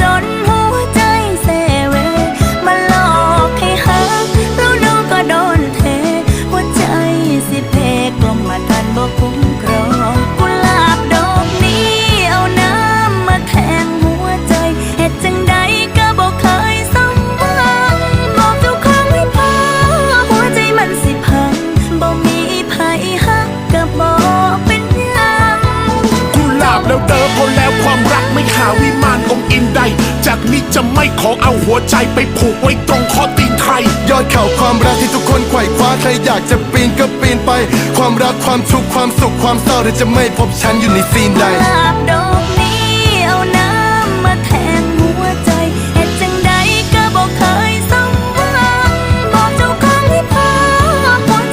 จนหัวใจเซเว มาหลอกให้หักแล้วน้ก็โดนเท หัวใจสิเพกลมมาทันบ่คุ้มครองกุหลาบดอกนี้เอาน้ำมาแทงหัวใจเหตุจังใดก็บ่เคยสมหวังบอกทุกครั้งให้พอหัวใจมันสิพังบ่มีไผหักก็บ่เป็นหยักุหลาบแล้วเดิมพอแล้วความรักไม่หาวิ จะไม่ขอเอาหัวใจไปผูกไว้ตรงข้อตีนใคร ยอดเข่าความรักที่ทุกคนไขว่คว้าใครอยากจะปีนก็ปีนไป ความรักความทุกข์ความสุขความเศร้าเธอจะไม่พบฉันอยู่ในซีนใดลาบดอก